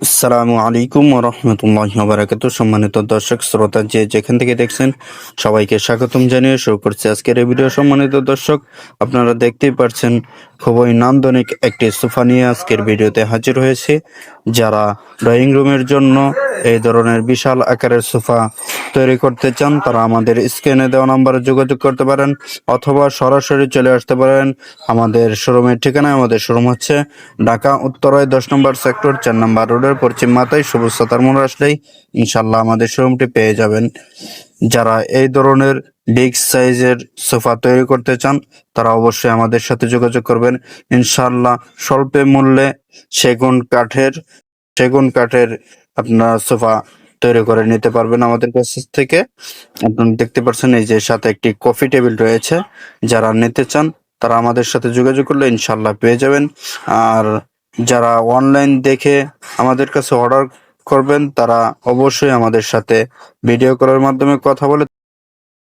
আসসালামু আলাইকুম রহমতুল্লাহ বারাকাত সম্মানিত দর্শক, শ্রোতা যে যেখান থেকে দেখছেন, সবাইকে স্বাগতম জানিয়ে শুরু করছি আজকের এই ভিডিও। সম্মানিত দর্শক, আপনারা দেখতেই পারছেন, খুবই নান্দনিক একটি সোফা নিয়ে আজকের ভিডিওতে হাজির হয়েছে। যারা ড্রয়িং রুমের জন্য এই ধরনের বিশাল আকারের সোফা তৈরি করতে চান, তারা আমাদের স্ক্রিনে দেওয়া নাম্বারে যোগাযোগ করতে পারেন অথবা সরাসরি চলে আসতে পারেন। আমাদের শোরুমের ঠিকানায় আমাদের শোরুম হচ্ছে ঢাকা উত্তরায় দশ নম্বর সেক্টর, চার নম্বর রোডের পশ্চিম মাথায় সবুজ সাতার মোড় আসলেই ইনশাল্লাহ আমাদের শোরুমটি পেয়ে যাবেন। যারা এই ধরনের বিগ সাইজের সোফা তৈরি করতে চান, তারা অবশ্যই আমাদের সাথে যোগাযোগ করবেন। ইনশাল্লাহ স্বল্পে মূল্যে সেগুন কাঠের সেগুন কাঠের আপনার সোফা তৈরি করে নিতে পারবেন আমাদের কাছ থেকে। আপনারা দেখতে পাচ্ছেন এই যে সাথে একটি কফি টেবিল রয়েছে। যারা নিতে চান, তারা আমাদের সাথে যোগাযোগ করলে ইনশাল্লাহ পেয়ে যাবেন। আর যারা অনলাইন দেখে আমাদের কাছে অর্ডার করবেন, তারা অবশ্যই আমাদের সাথে ভিডিও কলের মাধ্যমে কথা বলে